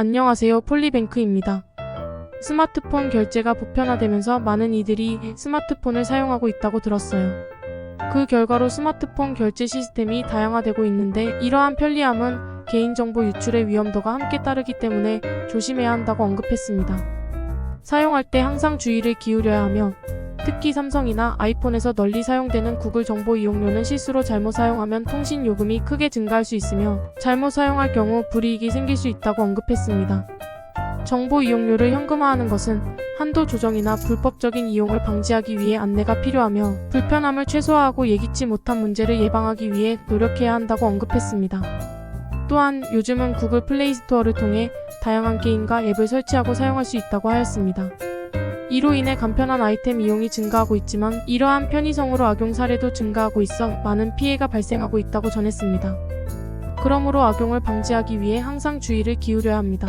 안녕하세요. 폴리뱅크입니다. 스마트폰 결제가 보편화되면서 많은 이들이 스마트폰을 사용하고 있다고 들었어요. 그 결과로 스마트폰 결제 시스템이 다양화되고 있는데 이러한 편리함은 개인정보 유출의 위험도가 함께 따르기 때문에 조심해야 한다고 언급했습니다. 사용할 때 항상 주의를 기울여야 하며 특히 삼성이나 아이폰에서 널리 사용되는 구글 정보 이용료는 실수로 잘못 사용하면 통신 요금이 크게 증가할 수 있으며 잘못 사용할 경우 불이익이 생길 수 있다고 언급했습니다. 정보 이용료를 현금화하는 것은 한도 조정이나 불법적인 이용을 방지하기 위해 안내가 필요하며 불편함을 최소화하고 예기치 못한 문제를 예방하기 위해 노력해야 한다고 언급했습니다. 또한 요즘은 구글 플레이 스토어를 통해 다양한 게임과 앱을 설치하고 사용할 수 있다고 하였습니다. 이로 인해 간편한 아이템 이용이 증가하고 있지만 이러한 편의성으로 악용 사례도 증가하고 있어 많은 피해가 발생하고 있다고 전했습니다. 그러므로 악용을 방지하기 위해 항상 주의를 기울여야 합니다.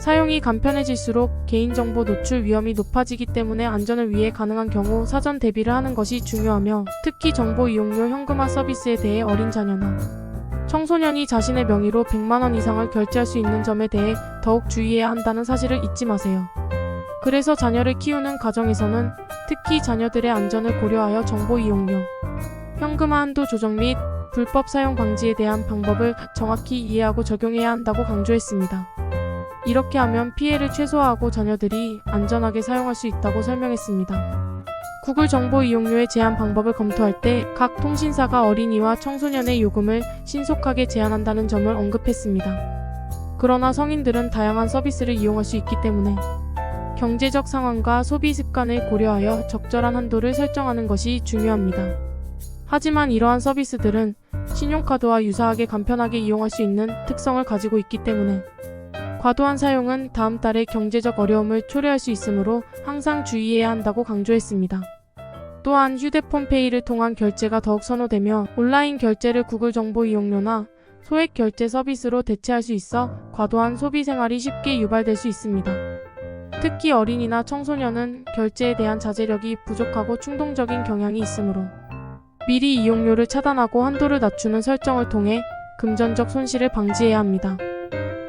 사용이 간편해질수록 개인정보 노출 위험이 높아지기 때문에 안전을 위해 가능한 경우 사전 대비를 하는 것이 중요하며 특히 정보 이용료 현금화 서비스에 대해 어린 자녀나 청소년이 자신의 명의로 100만원 이상을 결제할 수 있는 점에 대해 더욱 주의해야 한다는 사실을 잊지 마세요. 그래서 자녀를 키우는 가정에서는 특히 자녀들의 안전을 고려하여 정보 이용료, 현금화 한도 조정 및 불법 사용 방지에 대한 방법을 정확히 이해하고 적용해야 한다고 강조했습니다. 이렇게 하면 피해를 최소화하고 자녀들이 안전하게 사용할 수 있다고 설명했습니다. 구글 정보 이용료의 제한 방법을 검토할 때 각 통신사가 어린이와 청소년의 요금을 신속하게 제한한다는 점을 언급했습니다. 그러나 성인들은 다양한 서비스를 이용할 수 있기 때문에 경제적 상황과 소비 습관을 고려하여 적절한 한도를 설정하는 것이 중요합니다. 하지만 이러한 서비스들은 신용카드와 유사하게 간편하게 이용할 수 있는 특성을 가지고 있기 때문에 과도한 사용은 다음 달에 경제적 어려움을 초래할 수 있으므로 항상 주의해야 한다고 강조했습니다. 또한 휴대폰 페이를 통한 결제가 더욱 선호되며 온라인 결제를 구글 정보 이용료나 소액 결제 서비스로 대체할 수 있어 과도한 소비 생활이 쉽게 유발될 수 있습니다. 특히 어린이나 청소년은 결제에 대한 자제력이 부족하고 충동적인 경향이 있으므로 미리 이용료를 차단하고 한도를 낮추는 설정을 통해 금전적 손실을 방지해야 합니다.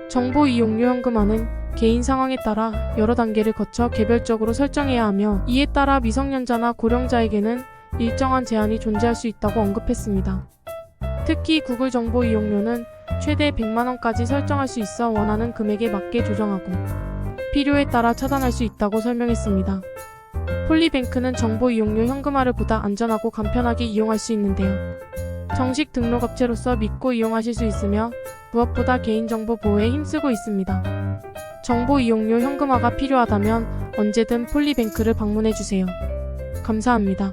정보 이용료 현금화는 개인 상황에 따라 여러 단계를 거쳐 개별적으로 설정해야 하며 이에 따라 미성년자나 고령자에게는 일정한 제한이 존재할 수 있다고 언급했습니다. 특히 구글 정보 이용료는 최대 100만원까지 설정할 수 있어 원하는 금액에 맞게 조정하고 필요에 따라 차단할 수 있다고 설명했습니다. 폴리뱅크는 정보 이용료 현금화를 보다 안전하고 간편하게 이용할 수 있는데요. 정식 등록 업체로서 믿고 이용하실 수 있으며 무엇보다 개인정보 보호에 힘쓰고 있습니다. 정보 이용료 현금화가 필요하다면 언제든 폴리뱅크를 방문해 주세요. 감사합니다.